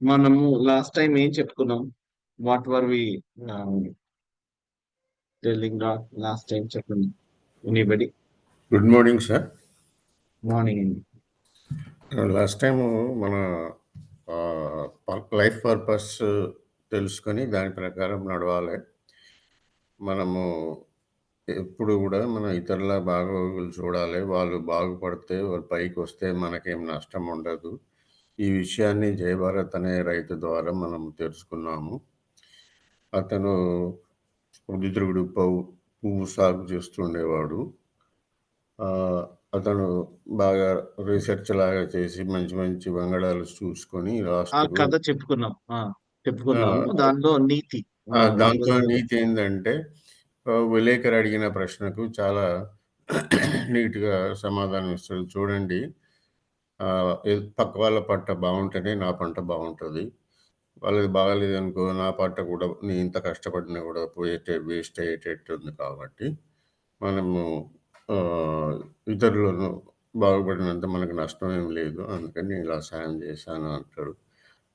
మనము last time ఏం చెప్పుకున్నాం? What were we telling last time చెప్పండి. Anybody good morning sir morning last time మన లైఫ్ పర్పస్ తెలుసుకొని దాని ప్రకారం నడవాలి. మనము ఎప్పుడు కూడా మన ఇతరుల బాగోగులు చూడాలి. వాళ్ళు బాగుపడితే వాళ్ళు పైకి వస్తే మనకేం నష్టం ఉండదు. ఈ విషయాన్ని జయభారత్ అనే రైతు ద్వారా మనం తెలుసుకున్నాము. అతను ఉదితుడు పవ్వు పువ్వు సాగు చేస్తుండేవాడు. ఆ, అతను బాగా రీసెర్చ్ లాగా చేసి మంచి మంచి వంగడాలు చూసుకొని కథ చెప్పుకున్నాం. చెప్పుకున్నాము. దానిలో నీతి. దాంట్లో నీతి ఏంటంటే విలేకరు అడిగిన ప్రశ్నకు చాలా నీట్గా సమాధానం ఇస్తాడు. చూడండి. పక్క వాళ్ళ పంట బాగుంటేనే నా పంట బాగుంటుంది. వాళ్ళది బాగాలేదు అనుకో నా పంట కూడా నేను ఇంత కష్టపడినా కూడా పోయేటే వేస్ట్ అయ్యేటట్టుంది కాబట్టి మనము ఇతరులను బాగుపడినంత మనకు నష్టం ఏం లేదు. అందుకని ఇలా సాయం చేశాను అంటాడు.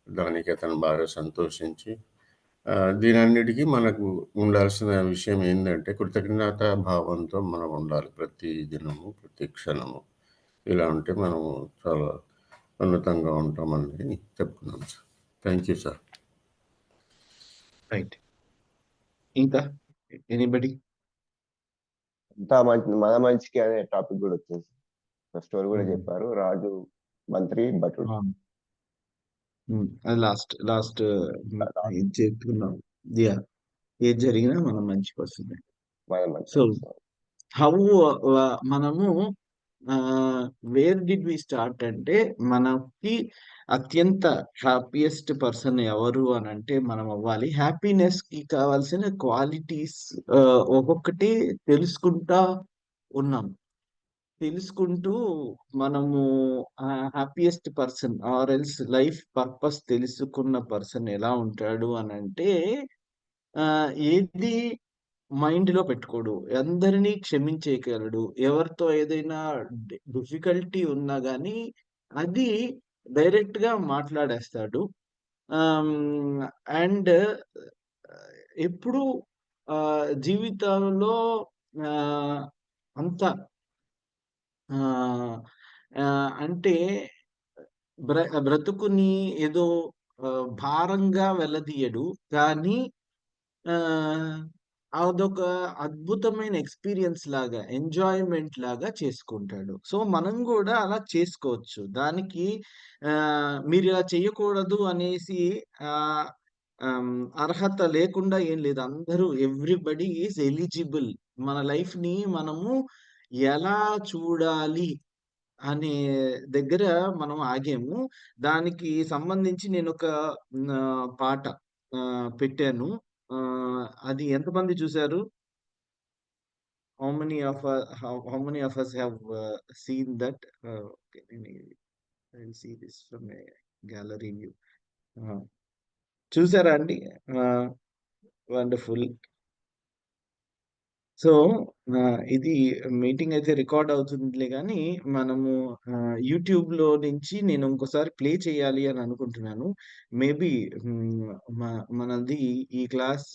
దానికి అతను బాగా సంతోషించి దీనన్నిటికీ మనకు ఉండాల్సిన విషయం ఏంటంటే కృతజ్ఞత భావంతో మనం ఉండాలి ప్రతి దినము ప్రతి క్షణము. ఇలా ఉంటే మనము చాలా ఉన్నతంగా ఉంటామని చెప్పుకున్నాం sir. Thank you sir right ఇంకా? ఎనీబడి అంతా మంచి మన మంచికి అనే టాపిక్ కూడా వచ్చింది స్టోరీ కూడా Hmm. చెప్పారు. రాజు మంత్రి భటుడు. అది లాస్ట్ లాస్ట్ ఏం చెప్పుకున్నాం యా ఏది జరిగినా మనం మంచికి వస్తుంది మన మంచి సో హౌ మనము వేర్ డిడ్ వి స్టార్ట్ అంటే మనకి అత్యంత హ్యాపీయెస్ట్ పర్సన్ ఎవరు అని అంటే మనం అవ్వాలి. హ్యాపీనెస్కి కావాల్సిన క్వాలిటీస్ ఒక్కొక్కటి తెలుసుకుంటా ఉన్నాం. తెలుసుకుంటూ మనము happiest person or else life purpose తెలుసుకున్న పర్సన్ ఎలా ఉంటాడు అని అంటే ఆ, ఏది మైండ్లో పెట్టుకోడు. అందరినీ క్షమించేయగలడు. ఎవరితో ఏదైనా డిఫికల్టీ ఉన్నా కానీ అది డైరెక్ట్గా మాట్లాడేస్తాడు అండ్ ఎప్పుడు ఆ, జీవితంలో ఆ, అంత ఆ, అంటే బ్ర బ్రతుకుని ఏదో భారంగా వెళ్ళదీయడు. కానీ ఆ, అదొక అద్భుతమైన ఎక్స్పీరియన్స్ లాగా ఎంజాయ్మెంట్ లాగా చేసుకుంటాడు. సో మనం కూడా అలా చేసుకోవచ్చు. దానికి మీరు ఇలా చేయకూడదు అనేసి అర్హత లేకుండా ఏం లేదు. అందరూ ఎవ్రీబడి ఈజ్ ఎలిజిబుల్ మన లైఫ్ని మనము ఎలా చూడాలి అనే దగ్గర మనం ఆగాము. దానికి సంబంధించి నేను ఒక పాట పెట్టాను. అది ఎంతమంది చూశారు how many of how many of us have seen that see this from gallery view చూసారా అండి? వండర్ఫుల్ సో ఇది మీటింగ్ అయితే రికార్డ్ అవుతుందిలే కానీ మనము యూట్యూబ్లో నుంచి నేను ఇంకోసారి ప్లే చేయాలి అని అనుకుంటున్నాను. మేబీ మనది ఈ క్లాస్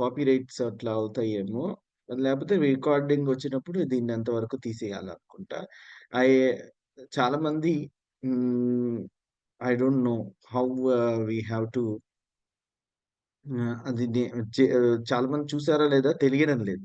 కాపీ రైట్స్ అట్లా అవుతాయేమో. లేకపోతే రికార్డింగ్ వచ్చినప్పుడు దీన్ని అంతవరకు తీసేయాలనుకుంటా. ఐ చాలా మంది I don't know how we have to అది చాలా మంది చూసారా లేదా? తెలియడం లేదు.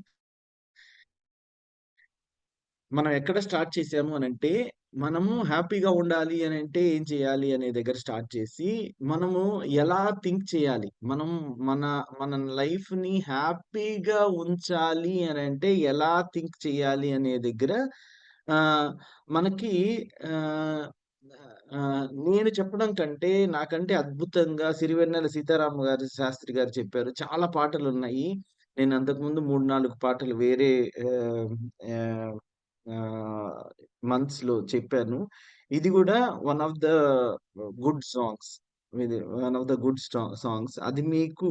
మనం ఎక్కడ స్టార్ట్ చేసాము అని అంటే మనము హ్యాపీగా ఉండాలి అని అంటే ఏం చేయాలి అనే దగ్గర స్టార్ట్ చేసి మనము ఎలా థింక్ చేయాలి? మనం మన మన లైఫ్ని హ్యాపీగా ఉంచాలి అని అంటే ఎలా థింక్ చేయాలి అనే దగ్గర ఆ మనకి ఆ, నేను చెప్పడం కంటే నాకంటే అద్భుతంగా సిరివెన్నెల సీతారామ గారి శాస్త్రి గారు చెప్పారు. చాలా పాటలు ఉన్నాయి నేను అంతకుముందు మూడు నాలుగు పాటలు వేరే మంత్స్లో చెప్పాను. ఇది కూడా one of the good songs. ఇది one of the good songs. అది మీకు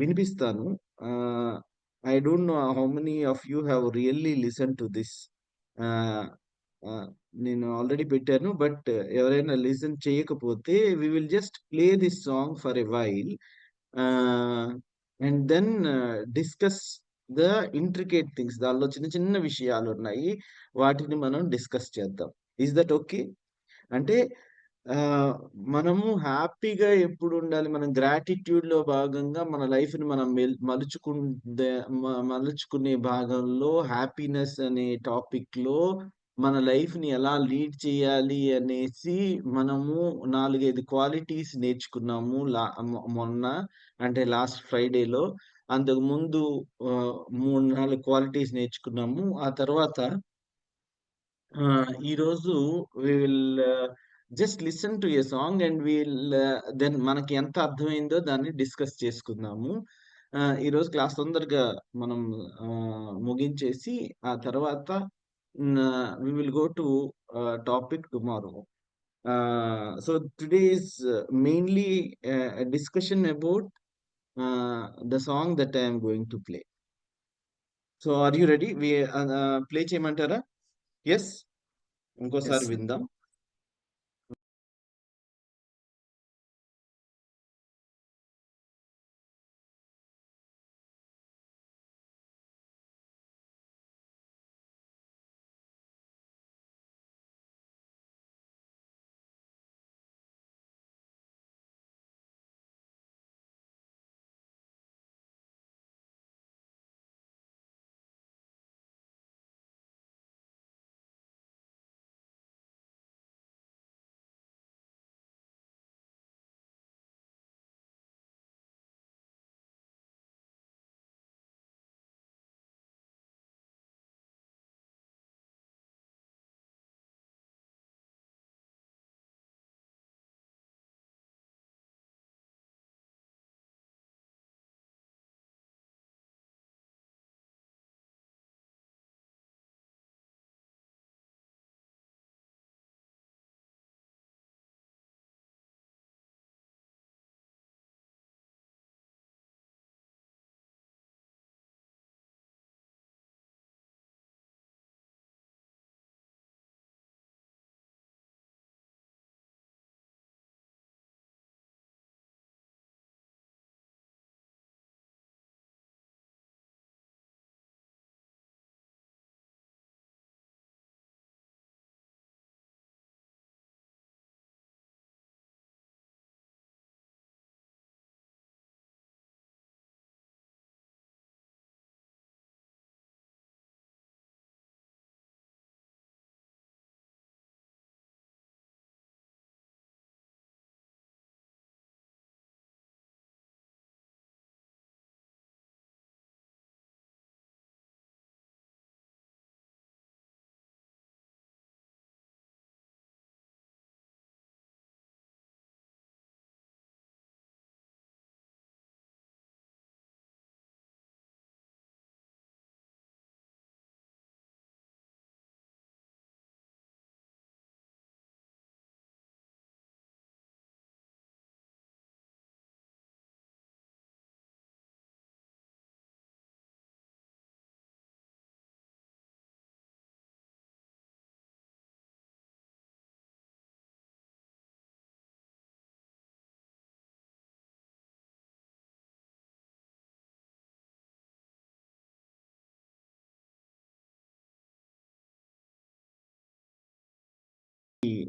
వినిపిస్తాను. I don't know how many of you have really listen to this. నేను ఆల్రెడీ పెట్టాను. బట్ ఎవరైనా లిసన్ చేయకపోతే we will just play this song for a while. And then discuss the intricate things. దానిలో చిన్న చిన్న విషయాలు ఉన్నాయి వాటిని మనం డిస్కస్ చేద్దాం. Is that okay? అంటే మనము హ్యాపీగా ఎప్పుడు ఉండాలి మనం గ్రాటిట్యూడ్‌లో భాగంగా మన లైఫ్‌ని మనం మలుచుకుందే మలుచుకునే భాగంలో హ్యాపీనెస్ అనే టాపిక్‌లో మన లైఫ్‌ని ఎలా లీడ్ చేయాలి అనేసి మనము 4, 5 క్వాలిటీస్ నేర్చుకున్నాము. లా మొ మొన్న అంటే లాస్ట్ ఫ్రైడేలో. అంతకుముందు ఆహ్, 3, 4 క్వాలిటీస్ నేర్చుకున్నాము. ఆ తర్వాత ఆహ్, ఈరోజు we will just listen to a song and will then మనకి ఎంత అర్థమైందో దాన్ని డిస్కస్ చేసుకుందాము. ఆహ్, ఈరోజు క్లాస్ తొందరగా మనం ఆహ్, ముగించేసి ఆ తర్వాత Uh, we will go to uh, topic tomorrow. Uh, so today is uh, mainly a, a discussion about uh, the song that I am going to play. So are you ready? We uh, uh, play Chemantara? Yes? Inko yes. sir Vindam.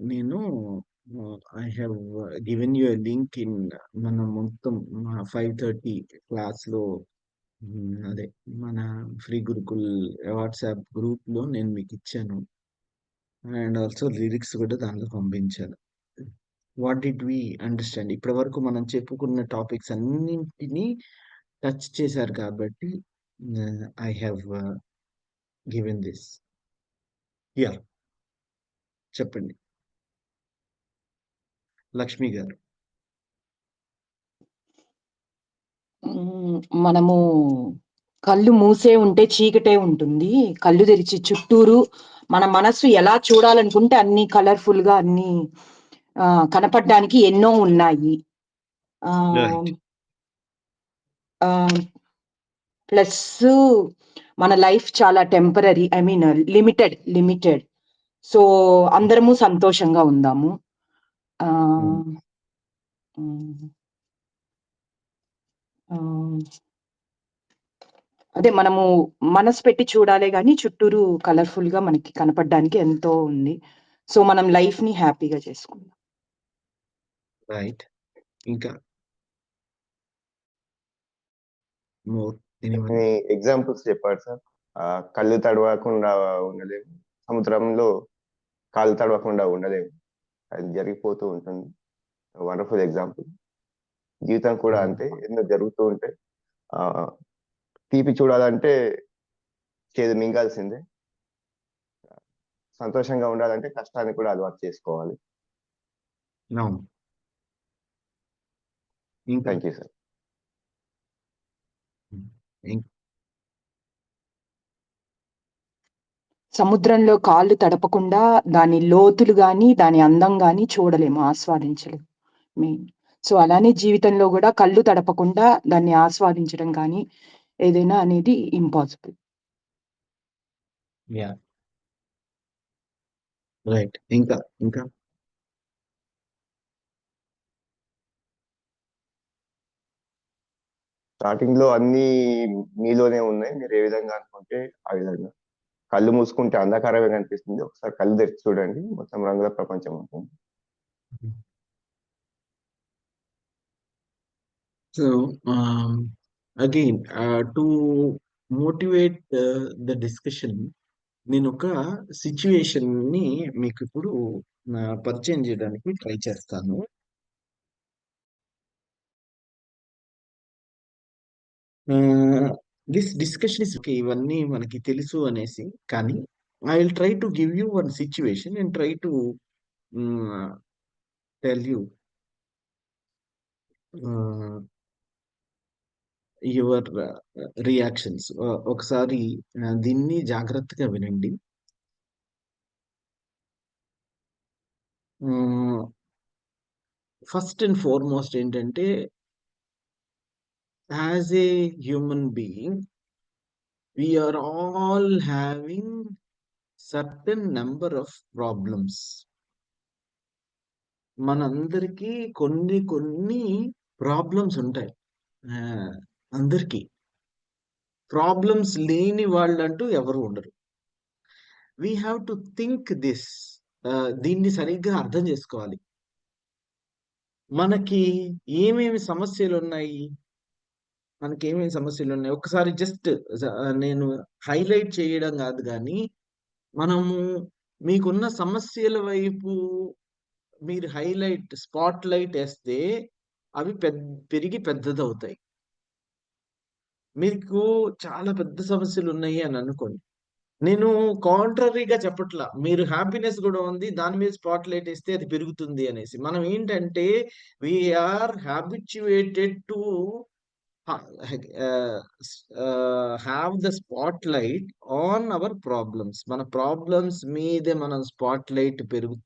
నేను I have given you link in మన మొత్తం five thirty క్లాస్‌లో అదే మన free Gurukul WhatsApp గ్రూప్‌లో నేను మీకు ఇచ్చాను అండ్ ఆల్సో లిరిక్స్ కూడా దాంట్లో పంపించాను. What did we understand? ఇప్పటి వరకు మనం చెప్పుకున్న టాపిక్స్ అన్నింటిని టచ్ చేశారు కాబట్టి I have given this. Yeah చెప్పండి. లక్ష్మి గారు. మనము కళ్ళు మూసే ఉంటే చీకటే ఉంటుంది. కళ్ళు తెరిచి చుట్టూరు మన మనస్సు ఎలా చూడాలనుకుంటే అన్ని కలర్‌ఫుల్‌గా అన్నీ ఆహ్, కనపడడానికి ఎన్నో ఉన్నాయి. ప్లస్సు మన లైఫ్ చాలా temporary. I mean limited, limited. So అందరము సంతోషంగా ఉందాము ఆ, అదే మనము మనసు పెట్టి చూడాలే గాని చుట్టూరు కలర్ఫుల్గా మనకి కనపడడానికి ఎంతో ఉంది. సో మనం లైఫ్ని హ్యాపీగా చేసుకుందాం. రైట్ ఇంకా? మోర్ ఎగ్జాంపుల్స్ చెప్పారు సార్? కళ్ళు తడవకుండా ఉండలేము. సముద్రంలో కాళ్ళు తడవకుండా ఉండలేము. అది జరిగిపోతూ ఉంటుంది. వండర్ఫుల్ ఎగ్జాంపుల్ జీవితం కూడా Hmm. అంతే ఎన్నో జరుగుతూ ఉంటాయి ఆ తీపి చూడాలంటే చేదు మింగాల్సిందే. సంతోషంగా ఉండాలంటే కష్టాన్ని కూడా అలవాటు చేసుకోవాలి. థ్యాంక్ యూ సార్ సముద్రంలో కాళ్ళు తడపకుండా దాని లోతులు గాని దాని అందం గాని చూడలేము ఆస్వాదించలేము. మెయిన్. సో అలానే జీవితంలో కూడా కళ్ళు తడపకుండా దాన్ని ఆస్వాదించడం కానీ ఏదైనా అనేది ఇంపాసిబుల్. యా రైట్ ఇంకా ఇంకా? స్టార్టింగ్లో అన్ని మీలోనే ఉన్నాయి. మీరు ఏ విధంగా అనుకుంటే ఆ విధంగా. కళ్ళు మూసుకుంటే అంధకారమే కనిపిస్తుంది. ఒకసారి కళ్ళు తెరిచి చూడండి. మొత్తం రంగుల ప్రపంచం ఉంటుంది. So again to motivate the discussion నేను ఒక సిచ్యువేషన్ని మీకు ఇప్పుడు పరిచయం చేయడానికి ట్రై చేస్తాను. Uh, దిస్ డిస్కషన్ ఇస్ ఇవన్నీ మనకి తెలుసు అనేసి. కానీ I will try to give you one situation and try to tell you your reactions ఒకసారి uh, దీన్ని జాగ్రత్తగా వినండి. ఫస్ట్ అండ్ ఫార్మోస్ట్ ఏంటంటే as a human being are all having certain number of problems మనందరికీ కొన్ని కొన్ని ప్రాబ్లమ్స్ ఉంటాయి. అందరికీ. ప్రాబ్లమ్స్ లేని వాళ్ళంటూ ఎవరు ఉండరు. We have to think this దీన్ని సరిగ్గా అర్థం చేసుకోవాలి. మనకి ఏమేమి సమస్యలు ఉన్నాయి? మనకి ఏమేమి సమస్యలు ఉన్నాయి ఒకసారి జస్ట్ నేను హైలైట్ చేయడం కాదు కానీ మనము మీకున్న సమస్యల వైపు మీరు హైలైట్ స్పాట్ లైట్ వేస్తే అవి పెద్ద పెరిగి పెద్దదవుతాయి. మీకు చాలా పెద్ద సమస్యలు ఉన్నాయి అని అనుకోండి. నేను కాంట్రరీగా చెప్పట్లా. మీరు హ్యాపీనెస్ కూడా ఉంది దాని మీద స్పాట్ లైట్ వేస్తే అది పెరుగుతుంది అనేసి. మనం ఏంటంటే we are habituated to have the spot light on our problems మన ప్రాబ్లమ్స్ మీదే మనం స్పాట్ లైట్ పెరుగు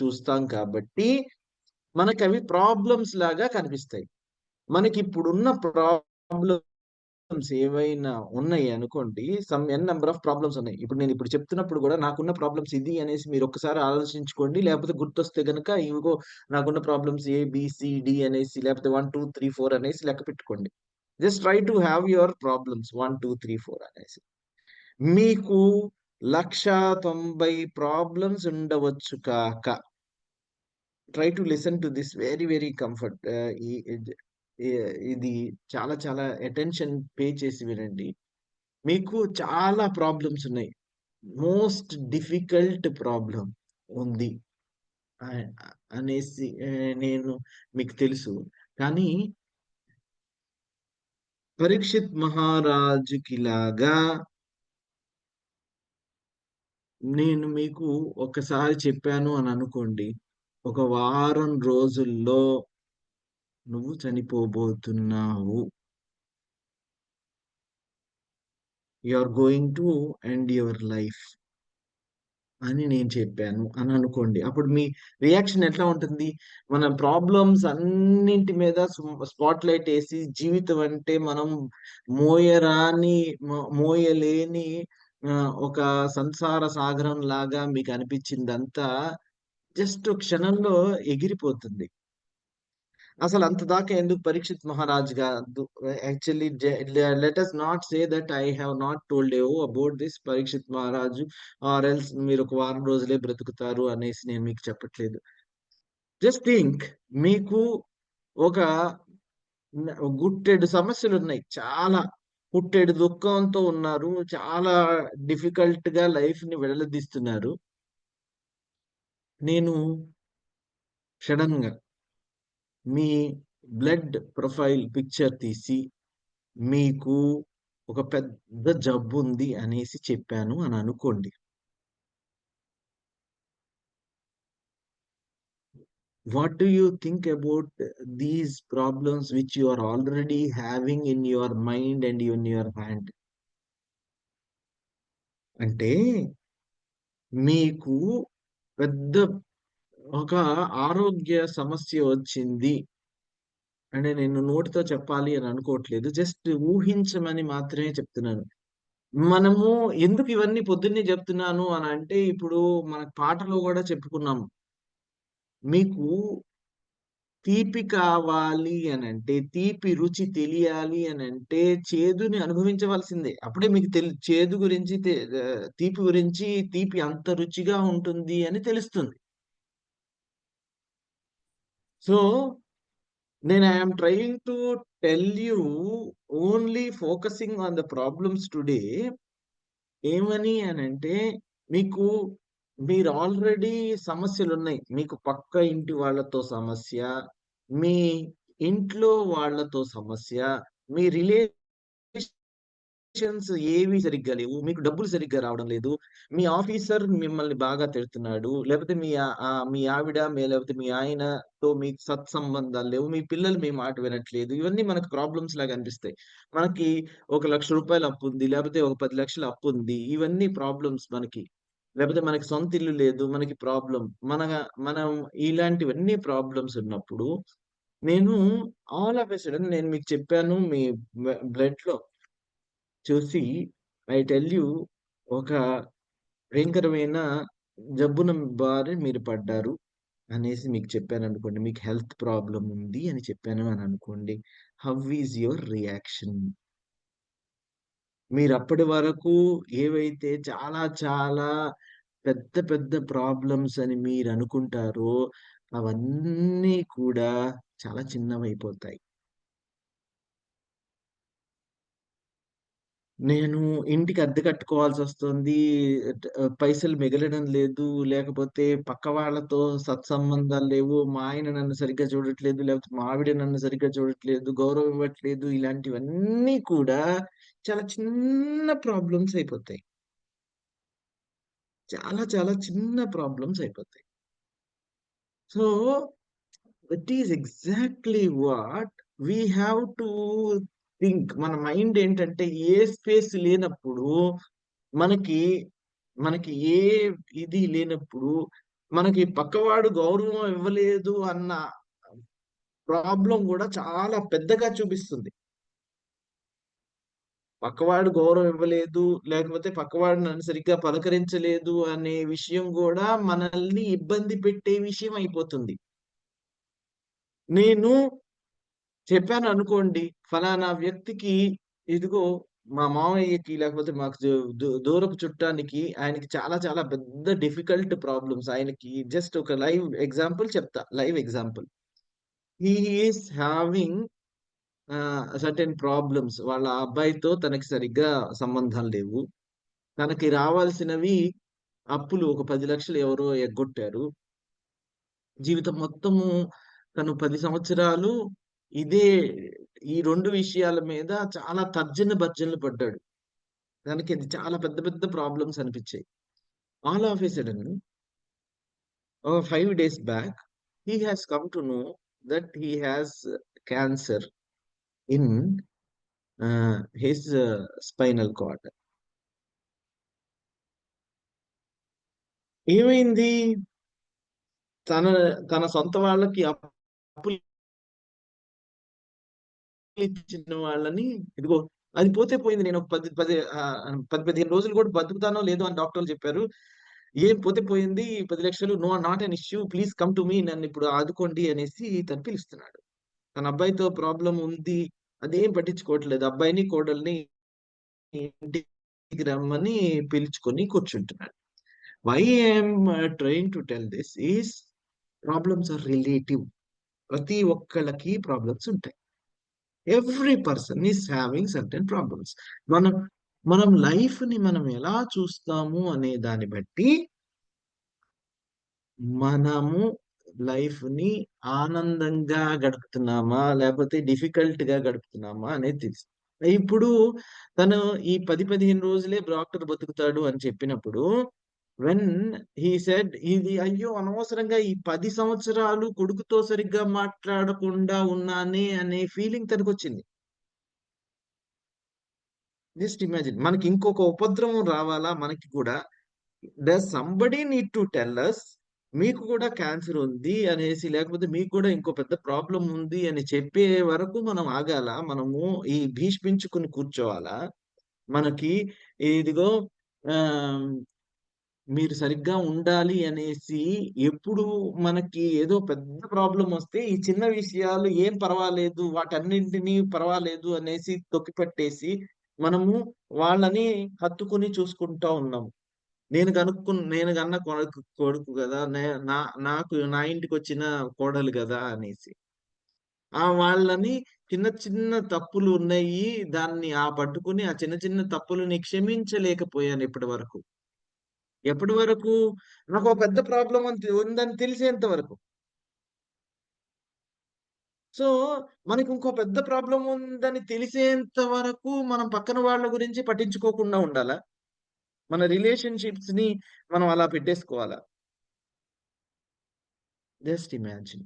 చూస్తాం కాబట్టి మనకి అవి ప్రాబ్లమ్స్ లాగా కనిపిస్తాయి. మనకి ఇప్పుడున్న ప్రాబ్లమ్స్ ఏవైనా ఉన్నాయి అనుకోండి some n number of problems ఉన్నాయి. ఇప్పుడు నేను ఇప్పుడు చెప్తున్నప్పుడు కూడా నాకున్న ప్రాబ్లమ్స్ ఇది అనేసి మీరు ఒక్కసారి ఆలోచించుకోండి లేకపోతే గుర్తొస్తే గనుక ఇవిగో నాకున్న ప్రాబ్లమ్స్ ఏ డి అనేసి లేకపోతే వన్ టూ త్రీ ఫోర్ అనేసి లెక్క పెట్టుకోండి. Just try to have your problems one two three four అనేసి మీకు లక్ష తొంభై ప్రాబ్లమ్స్ ఉండవచ్చు కాక. Try to listen to this very very comfort ఇది చాలా చాలా అటెన్షన్ పే చేసి వినండి. మీకు చాలా ప్రాబ్లమ్స్ ఉన్నాయి. మోస్ట్ డిఫికల్ట్ ప్రాబ్లం ఉంది. అనేసి నేను మీకు తెలుసు. కానీ పరీక్షిత్ మహారాజుకి లాగా నేను మీకు ఒకసారి చెప్పాను అని అనుకోండి ఒక వారం రోజుల్లో నువ్వు చనిపోబోతున్నావు. You are going to end your life అని నేను చెప్పాను అని అనుకోండి అప్పుడు మీ రియాక్షన్ ఎట్లా ఉంటుంది మన ప్రాబ్లమ్స్ అన్నింటి మీద స్పాట్ లైట్ వేసి జీవితం అంటే మనం మోయరాని మోయలేని ఒక సంసార సాగరం లాగా మీకు అనిపించిందంతా జస్ట్ క్షణంలో ఎగిరిపోతుంది. అసలు అంత దాకా ఎందుకు పరీక్షిత్ మహారాజ్ గాదు actually let us not say that I have not told you about this Parikshit Maharaj or else మీరు ఒక వారం రోజులే బ్రతుకుతారు అనేసి నేను మీకు చెప్పట్లేదు. జస్ట్ థింక్ మీకు ఒక న గుట్టెడు సమస్యలున్నాయి. చాలా పుట్టెడు దుఃఖంతో ఉన్నారు. చాలా డిఫికల్ట్‌గా లైఫ్‌ని వెళ్ళదీస్తున్నారు. నేను సడెన్‌గా మీ బ్లడ్ ప్రొఫైల్ పిక్చర్ తీసి మీకు ఒక పెద్ద జబ్బు ఉంది అనేసి చెప్పాను అని అనుకోండి. What do you think about these problems which you are already having in your mind and in your hand అంటే మీకు పెద్ద ఒక ఆరోగ్య సమస్య వచ్చింది. అంటే నేను నోటితో చెప్పాలి అని అనుకోవట్లేదు. జస్ట్ ఊహించమని మాత్రమే చెప్తున్నాను. మనము ఎందుకు ఇవన్నీ పొద్దున్నే చెప్తున్నాను అని అంటే ఇప్పుడు మన పాటలో కూడా చెప్పుకున్నాము. మీకు తీపి కావాలి అని అంటే తీపి రుచి తెలియాలి అని అంటే చేదుని అనుభవించవలసిందే. అప్పుడే మీకు తెలి చేదు గురించి తీపి గురించి తీపి అంత రుచిగా ఉంటుంది అని తెలుస్తుంది. సో, నేను I trying to tell you only focusing on the problems today ఏమని అని అంటే మీకు మీరు ఆల్రెడీ సమస్యలు ఉన్నాయి. మీకు పక్క ఇంటి వాళ్ళతో సమస్య, మీ ఇంట్లో వాళ్ళతో సమస్య, మీ రిలేషన్స్ ఏవి సరిగ్గా లేవు. మీకు డబ్బులు సరిగ్గా రావడం లేదు. మీ ఆఫీసర్ మిమ్మల్ని బాగా తిడుతున్నాడు. లేకపోతే మీ మీ ఆవిడ మే లేకపోతే మీ ఆయనతో మీకు సత్సంబంధాలు లేవు. మీ పిల్లలు మీ మాట వినట్లేదు. ఇవన్నీ మనకు ప్రాబ్లమ్స్ లాగా అనిపిస్తాయి. మనకి ఒక లక్ష రూపాయలు అప్పు ఉంది లేకపోతే ఒక పది లక్షలు అప్పు ఉంది ఇవన్నీ ప్రాబ్లమ్స్ మనకి. లేకపోతే మనకి సొంత ఇల్లు లేదు. మనకి ప్రాబ్లం మన మనం ఇలాంటివన్నీ ప్రాబ్లమ్స్ ఉన్నప్పుడు, నేను ఆల్ ఆఫ్ ఎ సడన్ నేను మీకు చెప్పాను మీ బ్లడ్లో చూసి ఐ టెల్ యూ ఒక భయంకరమైన జబ్బున బారి మీరు పడ్డారు అనేసి మీకు చెప్పాననుకోండి. మీకు హెల్త్ ప్రాబ్లం ఉంది అని చెప్పాను అని అనుకోండి. How is your reaction? మీరప్పటి వరకు ఏవైతే చాలా చాలా పెద్ద పెద్ద ప్రాబ్లమ్స్ అని మీరు అనుకుంటారో అవన్నీ కూడా చాలా చిన్నవైపోతాయి. నేను ఇంటికి అద్దె కట్టుకోవాల్సొస్తుంది. ట్ పైసలు మిగలడం లేదు. లేకపోతే పక్క వాళ్ళతో సత్సంబంధాలు లేవు. మా ఆయన నన్ను సరిగ్గా చూడట్లేదు. లేకపోతే మా ఆవిడ నన్ను సరిగ్గా చూడట్లేదు. గౌరవం ఇవ్వట్లేదు. ఇలాంటివన్నీ కూడా చాలా చిన్న ప్రాబ్లమ్స్ అయిపోతాయి. చాలా చాలా చిన్న ప్రాబ్లమ్స్ అయిపోతాయి. So, that is exactly what we have to think. మన మైండ్ ఏంటంటే ఏ స్పేస్ లేనప్పుడు, మనకి, మనకి ఏ ఇది లేనప్పుడు, మనకి పక్కవాడు గౌరవం ఇవ్వలేదు అన్న ప్రాబ్లం కూడా చాలా పెద్దగా చూపిస్తుంది. పక్కవాడు గౌరవం ఇవ్వలేదు, లేకపోతే పక్కవాడు నన్ను సరిగ్గా పలకరించలేదు అనే విషయం కూడా మనల్ని ఇబ్బంది పెట్టే విషయం అయిపోతుంది. నేను చెప్పాను అనుకోండి ఫలానా వ్యక్తికి ఇదిగో మా మామయ్యకి లేకపోతే మాకు దూరపు చుట్టానికి ఆయనకి చాలా చాలా పెద్ద డిఫికల్ట్ ప్రాబ్లమ్స్. ఆయనకి జస్ట్ ఒక లైవ్ ఎగ్జాంపుల్ చెప్తా. Live example. He is having certain problems. వాళ్ళ అబ్బాయితో తనకి సరిగ్గా సంబంధాలు లేవు. తనకి రావాల్సినవి అప్పులు ఒక పది లక్షలు ఎవరో ఎగ్గొట్టారు. జీవితం మొత్తము తను పది సంవత్సరాలు ఇదే ఈ రెండు విషయాల మీద చాలా తర్జన భర్జనలు పడ్డాడు. దానికి అది చాలా పెద్ద పెద్ద ప్రాబ్లమ్స్ అనిపించాయి all of a sudden five days back he has come to know that he has cancer in his spinal cord. ఏమైంది? తన తన సొంత వాళ్ళకి అప్పులు ఇచ్చిన వాళ్ళని ఇదిగో అది పోతే పోయింది. నేను ఒక 10, 10 ఆహ్, 10, 15 రోజులు కూడా బతుకుతానో లేదో అని డాక్టర్లు చెప్పారు. ఏం పోతే పోయింది. పది లక్షలు no not an issue. Please come to me నన్ను ఇప్పుడు ఆదుకోండి అనేసి తను పిలుస్తున్నాడు. తన అబ్బాయితో ప్రాబ్లం ఉంది. అదేం పట్టించుకోవట్లేదు. అబ్బాయిని, కోడల్ని ఇంటికి రమ్మని పిలుచుకొని కూర్చుంటున్నాడు. Why I'm trying to tell this is problems are relative. ప్రతి ఒక్కళ్ళకి ప్రాబ్లమ్స్ ఉంటాయి. Every person is having certain problems. మనం మనం లైఫ్ని మనం ఎలా చూస్తాము అనే దాన్ని బట్టి మనము లైఫ్ని ఆనందంగా గడుపుతున్నామా? లేకపోతే డిఫికల్ట్గా గడుపుతున్నామా అనేది తెలుసు. ఇప్పుడు తను ఈ 10, 15 రోజులే డాక్టర్ బతుకుతాడు అని చెప్పినప్పుడు వెన్ హీ సెడ్ ఇది అయ్యో! అనవసరంగా ఈ పది సంవత్సరాలు కొడుకుతో సరిగ్గా మాట్లాడకుండా ఉన్నానే అనే ఫీలింగ్ తనకొచ్చింది. Just imagine. మనకి ఇంకొక ఉపద్రవం రావాలా మనకి కూడా? The somebody need to tell us మీకు కూడా క్యాన్సర్ ఉంది అనేసి, లేకపోతే మీకు కూడా ఇంకో పెద్ద ప్రాబ్లం ఉంది అని చెప్పే వరకు మనం ఆగాలా? మనము ఈ భీష్మించుకుని కూర్చోవాలా? మనకి ఇదిగో మీరు సరిగ్గా ఉండాలి అనేసి ఎప్పుడు మనకి ఏదో పెద్ద ప్రాబ్లం వస్తే ఈ చిన్న విషయాలు ఏం పర్వాలేదు, వాటన్నింటినీ పర్వాలేదు అనేసి తొక్కిపెట్టేసి మనము వాళ్ళని హత్తుకొని చూసుకుంటా ఉన్నాము. నేను కనుక్కు నేను కన్న కొడుకు కొడుకు కదా నా నాకు నా ఇంటికి వచ్చిన కోడలు కదా అనేసి. ఆ! వాళ్ళని చిన్న చిన్న తప్పులు ఉన్నాయి. దాన్ని ఆ పట్టుకొని ఆ చిన్న చిన్న తప్పులని క్షమించలేకపోయాను ఇప్పటి వరకు. ఎప్పటి వరకు? నాకో పెద్ద ప్రాబ్లం అని ఉందని తెలిసేంత వరకు. సో, మనకి ఇంకో పెద్ద ప్రాబ్లం ఉందని తెలిసేంత వరకు మనం పక్కన వాళ్ళ గురించి పట్టించుకోకుండా ఉండాలా? మన రిలేషన్షిప్స్ని మనం అలా పెట్టేసుకోవాలా? Just imagine.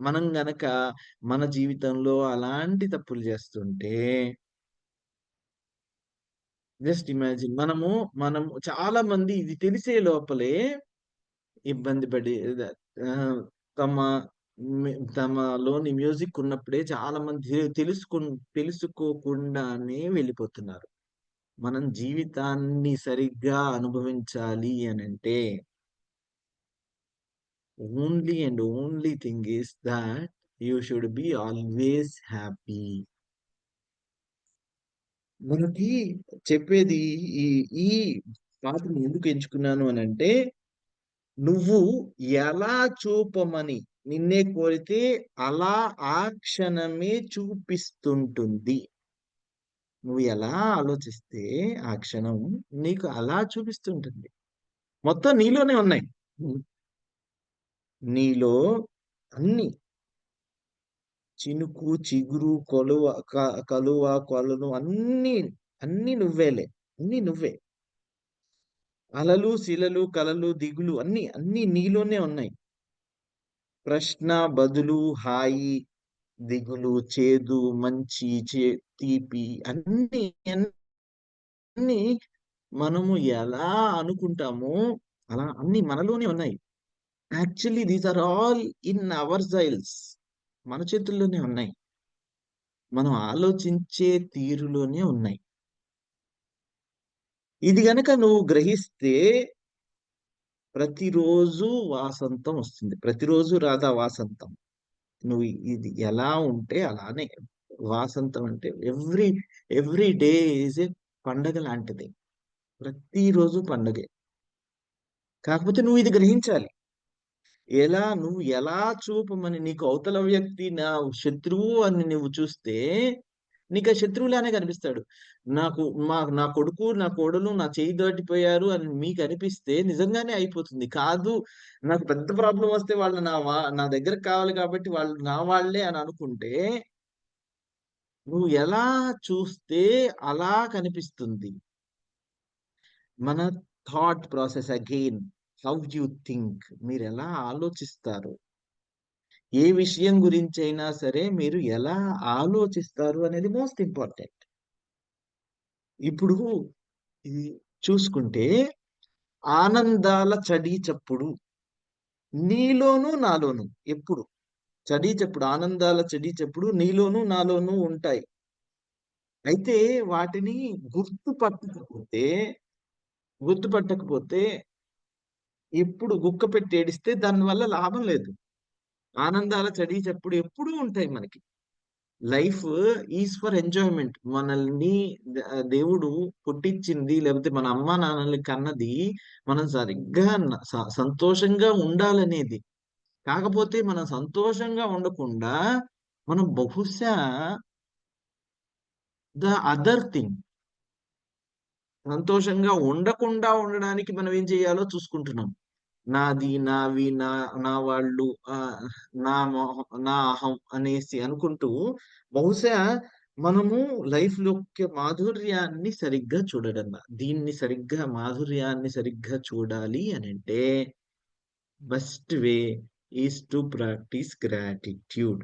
మనం గనక మన జీవితంలో అలాంటి తప్పులు చేస్తుంటే జస్ట్ ఇమాజిన్. మనము మనం చాలా మంది ఇది తెలిసే లోపలే ఇబ్బంది పడి తమ తమలోని మ్యూజిక్ ఉన్నప్పుడే చాలా మంది తెలుసుకు తెలుసుకోకుండానే వెళ్ళిపోతున్నారు. మనం జీవితాన్ని సరిగ్గా అనుభవించాలి అని అంటే only and only thing is that you should be always happy. మనకి చెప్పేది ఈ ఈ పాటని ఎందుకు ఎంచుకున్నాను అని అంటే నువ్వు ఎలా చూపమని నిన్నే కోరితే అలా ఆ క్షణమే చూపిస్తుంటుంది. నువ్వు ఎలా ఆలోచిస్తే ఆ క్షణం నీకు అలా చూపిస్తుంటుంది. మొత్తం నీలోనే ఉన్నాయి. నీలో అన్ని చినుకు, చిగురు, కొలువ కలువ, కొలను అన్ని అన్ని నువ్వేలే. అన్ని నువ్వే. అలలు, శిలలు, కలలు, దిగులు అన్ని అన్ని నీలోనే ఉన్నాయి. ప్రశ్న, బదులు, హాయి, దిగులు, చేదు, మంచి, చే తీపి అన్ని అన్ని మనము ఎలా అనుకుంటామో అలా అన్ని మనలోనే ఉన్నాయి. Actually these are all in our jails. మన చేతుల్లోనే ఉన్నాయి. మనం ఆలోచించే తీరులోనే ఉన్నాయి. ఇది గనక నువ్వు గ్రహిస్తే ప్రతిరోజు వాసంతం వస్తుంది. ప్రతిరోజు రాదా వాసంతం. నువ్వు ఇది ఎలా ఉంటే అలానే. వాసంతం అంటే every every day is a పండగ లాంటిది. ప్రతిరోజు పండగే. కాకపోతే నువ్వు ఇది గ్రహించాలి. ఎలా నువ్వు ఎలా చూపమని నీకు అవతల వ్యక్తి నా శత్రువు అని నువ్వు చూస్తే నీకు ఆ శత్రువులానే కనిపిస్తాడు. నాకు మా నా కొడుకు, నా కోడలు నా చేయి దాటిపోయారు అని మీకు అనిపిస్తే నిజంగానే అయిపోతుంది. కాదు నాకు పెద్ద ప్రాబ్లం వస్తే వాళ్ళు నా వా నా దగ్గర కావాలి కాబట్టి వాళ్ళు నా వాళ్ళే అని అనుకుంటే నువ్వు ఎలా చూస్తే అలా కనిపిస్తుంది. మన thought process again how you think మీరు ఎలా ఆలోచిస్తారు? ఏ విషయం గురించి అయినా సరే మీరు ఎలా ఆలోచిస్తారు అనేది మోస్ట్ ఇంపార్టెంట్. ఇప్పుడు ఇది చూసుకుంటే ఆనందాల చడి చప్పుడు నీలోను, నాలోను ఎప్పుడు. చడి చప్పుడు ఆనందాల చడి చప్పుడు నీలోను, నాలోను ఉంటాయి. అయితే వాటిని గుర్తుపట్టకపోతే గుర్తుపట్టకపోతే ఎప్పుడు గుక్క పెట్టి ఏడిస్తే దానివల్ల లాభం లేదు. ఆనందాల చడి చెప్పుడు ఎప్పుడూ ఉంటాయి మనకి. Life is for enjoyment. మనల్ని దేవుడు పుట్టించింది లేకపోతే మన అమ్మ నాన్నల్ని కన్నది మనం సరిగ్గా స- సంతోషంగా ఉండాలనేది. కాకపోతే మనం సంతోషంగా ఉండకుండా మనం బహుశా ద అదర్ థింగ్ సంతోషంగా ఉండకుండా ఉండడానికి మనం ఏం చేయాలో చూసుకుంటున్నాం. నాది నావి నా నా వాళ్ళు నా నా అహం అనేసి అనుకుంటూ బహుశా మనము లైఫ్ యొక్క మాధుర్యాన్ని సరిగ్గా చూడడం దీన్ని సరిగ్గా మాధుర్యాన్ని సరిగ్గా చూడాలి అని అంటే best way is to practise gratitude.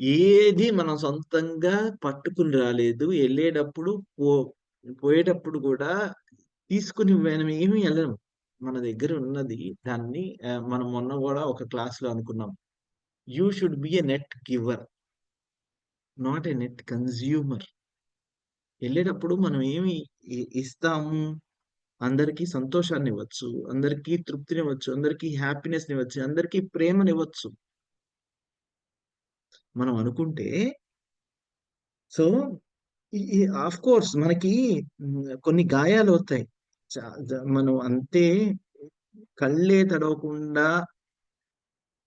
ఏది మనం సొంతంగా పట్టుకుని రాలేదు. వెళ్ళేటప్పుడు పో పోయేటప్పుడు కూడా తీసుకుని మనం ఏమి వెళ్ళము మన దగ్గర ఉన్నది దాన్ని మనం మొన్న కూడా ఒక క్లాస్లో అనుకున్నాం. You should be a net giver not a net consumer వెళ్ళేటప్పుడు మనం ఏమి ఇస్తాము? అందరికీ సంతోషాన్ని ఇవ్వచ్చు అందరికీ తృప్తిని ఇవ్వచ్చు అందరికీ హ్యాపీనెస్ ఇవ్వచ్చు అందరికీ ప్రేమనివ్వచ్చు మనం అనుకుంటే సో ఆఫ్ కోర్స్ మనకి కొన్ని గాయాలు అవుతాయి మనం అంతే కళ్ళే తడవకుండా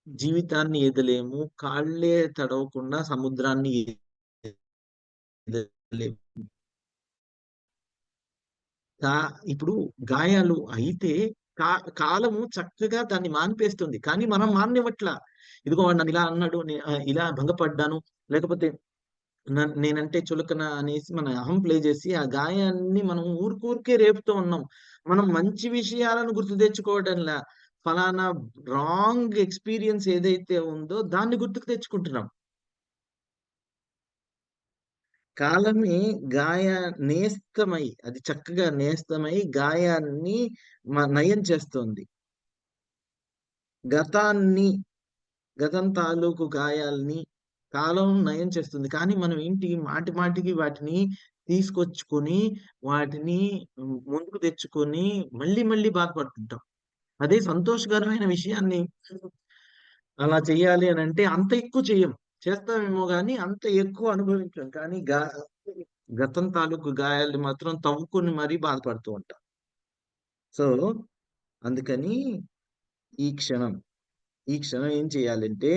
జీవితాన్ని ఎదలేము కాళ్ళే తడవకుండా సముద్రాన్ని ఎదలేము. ఇప్పుడు గాయాలు అయితే కా కాలము చక్కగా దాన్ని మాన్పేస్తుంది. కానీ మనం మాన్నివ్వట్లా ఇదిగో వాడు నన్ను ఇలా అన్నాడు ఇలా భంగపడ్డాను లేకపోతే నేనంటే చులకన అనేసి మన అహం ప్లే చేసి ఆ గాయాన్ని మనం ఊరికూరికే రేపుతూ ఉన్నాం. మనం మంచి విషయాలను గుర్తు తెచ్చుకోవడంలా ఫలానా రాంగ్ ఎక్స్పీరియన్స్ ఏదైతే ఉందో దాన్ని గుర్తుకు తెచ్చుకుంటున్నాం. కాలమే గాయ నేస్తమై అది చక్కగా నేస్తమై గాయాన్ని మ- నయం చేస్తోంది. గతాన్ని గతం తాలూకు గాయాల్ని కాలం నయం చేస్తుంది. కానీ మనం ఏంటి మాటి మాటికి వాటిని తీసుకొచ్చుకొని వాటిని ముందుకు తెచ్చుకొని మళ్ళీ మళ్ళీ బాధపడుతుంటాం. అదే సంతోషకరమైన విషయాన్ని అలా చెయ్యాలి అని అంటే అంత ఎక్కువ చెయ్యం చేస్తామేమో కానీ అంత ఎక్కువ అనుభవించాం. కానీ గా గతం తాలూకు గాయాల్ని మాత్రం తవ్వుకొని మరీ బాధపడుతూ ఉంటాం. సో అందుకని ఈ క్షణం ఈ క్షణం ఏం చేయాలంటే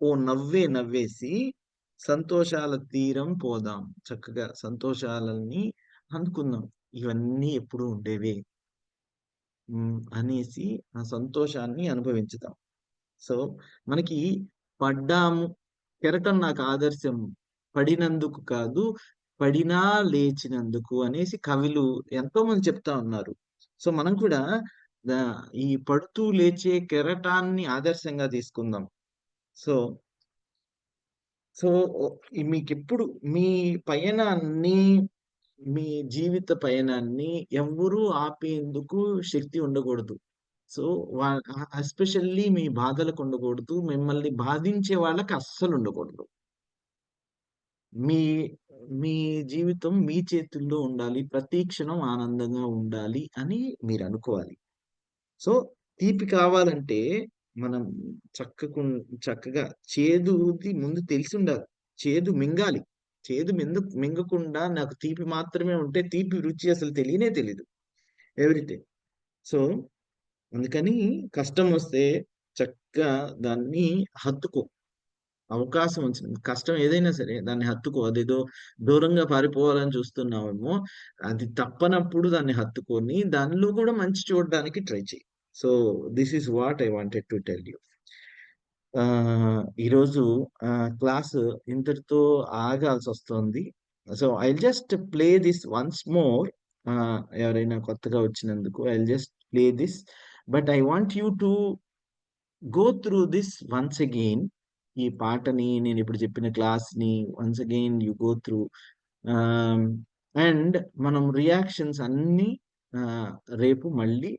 ఓ నవ్వే నవ్వేసి సంతోషాల తీరం పోదాం. చక్కగా సంతోషాలని అందుకుందాం ఇవన్నీ ఎప్పుడు ఉండేవే. అనేసి ఆ సంతోషాన్ని అనుభవించుదాం సో మనకి పడ్డాము. కెరటం నాకు ఆదర్శం. పడినందుకు కాదు పడినా లేచినందుకు అనేసి కవులు ఎంతో మంది చెప్తా ఉన్నారు. సో మనం కూడా ఈ పడుతూ లేచే కెరటాన్ని ఆదర్శంగా తీసుకుందాం. సో సో మీకు ఎప్పుడు మీ పయనాన్ని మీ జీవిత పయనాన్ని ఎవ్వరూ ఆపేందుకు శక్తి ఉండకూడదు. సో వా ఎస్పెషల్లీ మీ బాధలకు ఉండకూడదు. మిమ్మల్ని బాధించే వాళ్ళకి అస్సలు ఉండకూడదు. మీ మీ జీవితం మీ చేతుల్లో ఉండాలి. ప్రతి క్షణం ఆనందంగా ఉండాలి అని మీరు అనుకోవాలి. సో తీపి కావాలంటే మనం చక్కకు చక్కగా చేదుది ముందు తెలిసి ఉండాలి చేదు మింగాలి. చేదు మిందు మింగకుండా నాకు తీపి మాత్రమే ఉంటే తీపి రుచి అసలు తెలియనే తెలియదు ఎవ్రీథింగ్. సో అందుకని కష్టం వస్తే చక్కగా దాన్ని హత్తుకో. అవకాశం వచ్చింది. కష్టం ఏదైనా సరే దాన్ని హత్తుకో. అదేదో దూరంగా పారిపోవాలని చూస్తున్నామేమో అది తప్పనప్పుడు దాన్ని హత్తుకొని దానిలో కూడా మంచి చూడడానికి ట్రై చేయి so this is what I wanted to tell you ఈరోజు క్లాస్ ఇంతటితో ఆగాల్సి వస్తుంది. So I just play this once more ఎవరైనా కొత్తగా వచ్చినందుకు I just play this but I want you to go through this once again ఈ పాటని నేను ఇప్పుడు చెప్పిన క్లాస్ని once again you go through and మనం రియాక్షన్స్ అన్ని రేపు మళ్ళీ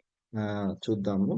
చూద్దాము.